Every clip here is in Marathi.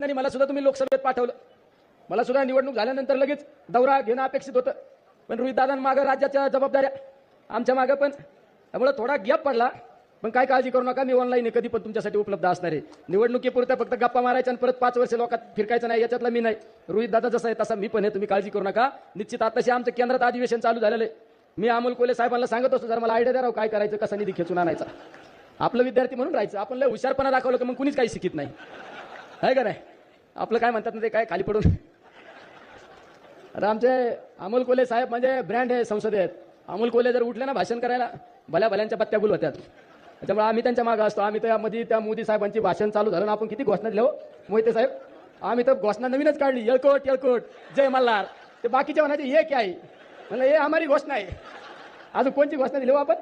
आणि मला सुद्धा तुम्ही लोकसभेत पाठवलं. मला सुद्धा निवडणूक झाल्यानंतर लगेच दौरा घेणं अपेक्षित होतं. पण रोहितदादांमागं राज्याच्या जबाबदाऱ्या आमच्या मागं पण. त्यामुळे थोडा गॅप पडला. पण काय काळजी करू नका मी ऑनलाईन कधी पण तुमच्यासाठी उपलब्ध असणार आहे. निवडणुकीपुरत्या फक्त गप्पा मारायच्या आणि परत पाच वर्ष लोकात फिरकायचं नाही याच्यातला मी नाही. रोहित दादा जसा आहे तसा मी पण आहे तुम्ही काळजी करू नका. निश्चित आताशी आमचं केंद्रात अधिवेशन चालू झालेलं आहे. मी अमोल कोले साहेबांना सांगत असतो जर मला आयडिया द्या राव काय करायचं कसा निधी खेचून आणायचा. आपलं विद्यार्थी म्हणून राहायचं. आपण लय हुशारपणा दाखवलं की मग कुणीच काही शिकित नाही. आहे का नाही? आपलं काय म्हणतात ना ते काय खाली पडून? आता आमचे अमोल कोले साहेब म्हणजे ब्रँड आहे संसदेत. अमोल कोले जर उठले ना भाषण करायला भल्या भल्यांच्या पत्त्या गुल होत्यात. त्याच्यामुळे आम्ही त्यांच्या मागं असतो. आम्ही त्यामध्ये त्या मोदी साहेबांची भाषण चालू झालं ना आपण किती घोषणा दिल्या हो मोहिते साहेब? आम्ही तर घोषणा नवीनच काढली. येळकोट येळकोट जय मल्हार. ते बाकीच्या म्हणायचे हे काय म्हणलं हे आम्हारी घोषणा आहे. अजून कोणची घोषणा दिली हो आपण?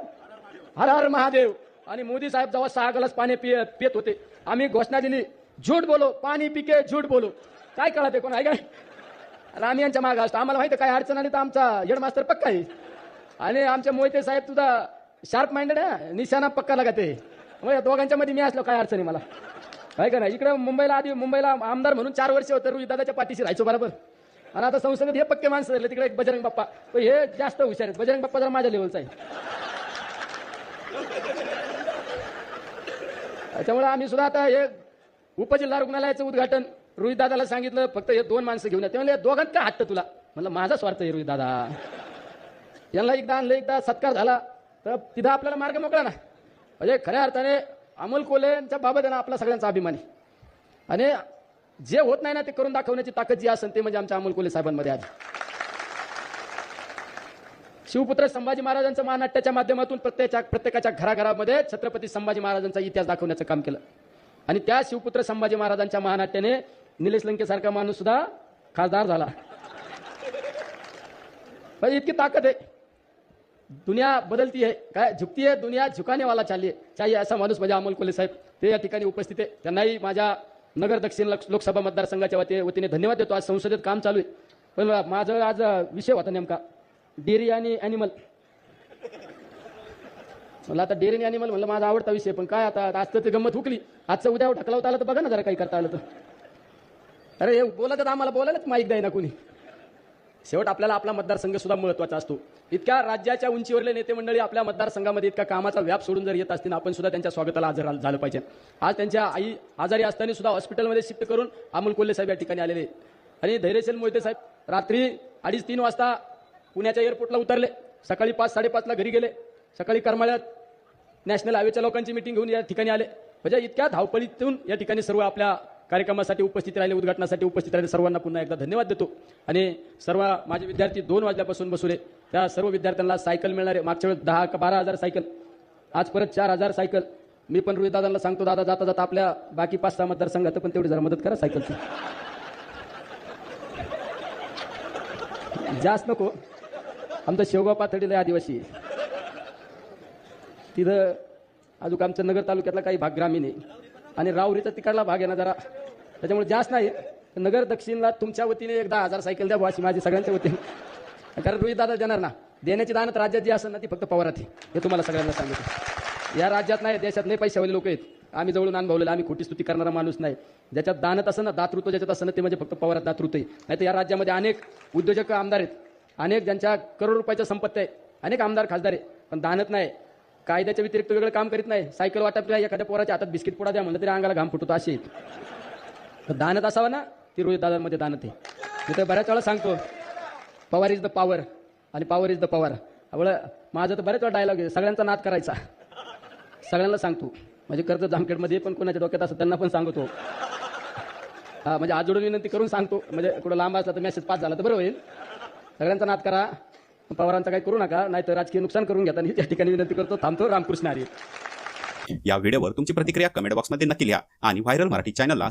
हर हर महादेव. आणि मोदी साहेब जेव्हा सहा ग्लास पाणी पिय पित होते. आम्ही घोषणा दिली. झूट बोलो पाणी पिके झूट बोलो. काय कळते कोण? आहे काय आणि आम्ही यांच्या माग असतो. आम्हाला माहिती काय अडचण आली तर आमचा हेडमास्तर पक्का आहे आणि आमच्या मोहिते साहेब तुझा शार्प माइंडेड आहे निशाणा पक्का लागते मग या दोघांच्या मध्ये मी असलो काय अडचण आहे मला? काय का नाही? इकडे मुंबईला आधी मुंबईला आमदार म्हणून चार वर्ष होतं रोहित दादाच्या पाठीशी राहायचो बरोबर? आणि आता संसदेत हे पक्के माणसं झाले तिकडे एक बजरंग बाप्पा. पण हे जास्त हुशार आहेत. बजरंग बाप्पा जरा माझ्या लेवलचा आहे. त्याच्यामुळे आम्ही सुद्धा आता हे उपजिल्हा रुग्णालयाचं उद्घाटन रोहित दादाला सांगितलं. फक्त हे दोन माणसं घेऊन या. ते दोघांत काय हट्ट तुला? म्हणलं माझा स्वार्थ आहे रोहित दादा. यांना एकदा आणलं एकदा सत्कार झाला. तर तिथं आपल्याला मार्ग मोकळा ना म्हणजे खऱ्या अर्थाने अमोल कोले यांच्या बाबत आहे ना आपला सगळ्यांचा अभिमान. आहे आणि जे होत नाही ना ते करून दाखवण्याची ताकद जी असेल ते म्हणजे आमच्या अमोल कोले साहेबांमध्ये आधी शिवपुत्र संभाजी महाराजांचं महानाट्याच्या माध्यमातून प्रत्येकाच्या प्रत्येकाच्या घराघरामध्ये छत्रपती संभाजी महाराजांचा इतिहास दाखवण्याचं काम केलं. आणि त्या शिवपुत्र संभाजी महाराजांच्या महानाट्याने निलेश लंकेसारखा माणूस सुद्धा खासदार झाला. पण इतकी ताकद आहे. दुनिया बदलती आहे. काय झुकती आहे? दुनिया झुकाने वाला आहे. चाहिए असा माणूस म्हणजे अमोल कोले साहेब ते या ठिकाणी उपस्थित आहे. त्यांनाही माझ्या नगर दक्षिण लोकसभा मतदारसंघाच्या वती वतीने धन्यवाद देतो. आज संसदेत काम चालू आहे. पण माझं आज विषय होता नेमका. डेअरी आणि ॲनिमल म्हणलं आता डेअरिंग आणि ॲनिमल म्हणलं माझा आवडता विषय पण काय आता आज तर ते गंमत हुकली. आजचं उद्या ढकलावता आलं तर बघा ना जरा काही करता आलं तर. अरे हे बोलत तर आम्हाला बोलायलाच माहीत नाही ना कुणी. शेवट आपल्याला आपला मतदारसंघ सुद्धा महत्त्वाचा असतो. इतक्या राज्याच्या उंचीवरले नेते मंडळी आपल्या मतदारसंघामध्ये इतका कामाचा व्याप सोडून जर येत असतील आपण सुद्धा त्यांच्या स्वागताला हजर झालं पाहिजे. आज त्यांच्या आई आजारी असताना सुद्धा हॉस्पिटलमध्ये शिफ्ट करून अमोल कोल्हे साहेब या ठिकाणी आलेले. आणि धैर्यशील मोहिते साहेब रात्री अडीच तीन वाजता पुण्याच्या एअरपोर्टला उतरले. सकाळी पाच साडेपाचला घरी गेले. सकाळी करमाळ्यात नॅशनल हायवेच्या लोकांची मिटिंग घेऊन या ठिकाणी आले. म्हणजे इतक्या धावपळीतून या ठिकाणी सर्व आपल्या कार्यक्रमासाठी उपस्थित राहिले उद्घाटनासाठी उपस्थित राहिले. सर्वांना पुन्हा एकदा धन्यवाद देतो. आणि सर्व माझे विद्यार्थी दोन वाजल्यापासून बसवले त्या सर्व विद्यार्थ्यांना सायकल मिळणार आहे. मागच्या वेळेस दहा का बारा हजार सायकल आज परत चार हजार सायकल. मी पण रोहित दादांना सांगतो दादा जाता जाता आपल्या बाकी पाच सहा मतदारसंघात पण तेवढी जरा मदत करा सायकलची. जास्त नको. आमचं शेवगाव पातळीला आदिवासी आहे. तिथं अजून आमच्या नगर तालुक्यातला काही भाग ग्रामीण आहे. आणि रावरीचा तिकडला भाग आहे ना जरा. त्याच्यामुळे जास्त नाही. नगर दक्षिणला तुमच्या वतीने एक दहा हजार सायकल द्या बुवा अशी माझी सगळ्यांच्या वतीने. कारण रोहित दादा देणार ना. देण्याची दानत राज्यात जी असेल ना ती फक्त पवारात आहे. हे तुम्हाला सगळ्यांना सांगितलं. या राज्यात नाही देशात नाही पैशावाले लोक आहेत. आम्ही जवळून अनुभवलेलं आम्ही खोटी स्तुती करणारा माणूस नाही. ज्याच्यात दानत असं ना दातृत्व ज्याच्यात असं ना ते म्हणजे फक्त पवारात दातृत्व आहे. नाही तर या राज्यामध्ये अनेक उद्योजक आमदार आहेत. अनेक ज्यांच्या करोड रुपयाच्या संपत्ती आहे अनेक आमदार खासदार आहे पण दानत नाही. कायद्याच्या व्यतिरिक्त वेगळं काम करीत नाही. सायकल वाटप नाही एखाद्या पोराच्या हातात बिस्किट पोडा द्या म्हणलं तरी अंगाला घाम फुटतो अशी तर दानत असावं ना ती रोहित दादांमध्ये दानत आहे. मी तर बऱ्याच वेळा सांगतो पवार इज द पॉवर आणि पॉवर इज द पॉवर त्यामुळं माझं तर बऱ्याच वेळा डायलॉग आहे सगळ्यांचा नाद करायचा. सगळ्यांना सांगतो. म्हणजे कर्ज जामखेडमध्ये पण कोणाच्या डोक्यात असं त्यांना पण सांगतो. हा म्हणजे आजोडून विनंती करून सांगतो. म्हणजे कुठं लांब असला तर मेसेज पास झाला तर बरं होईल. सगळ्यांचा नाद करा. पवारांचा काही करू नका नाहीतर राजकीय नुकसान करून घेता. त्या ठिकाणी विनंती करतो थांबतो. रामकृष्ण हरी. या व्हिडिओवर तुमची प्रतिक्रिया कमेंट बॉक्समध्ये नक्की लिहा आणि व्हायरल मराठी चॅनलला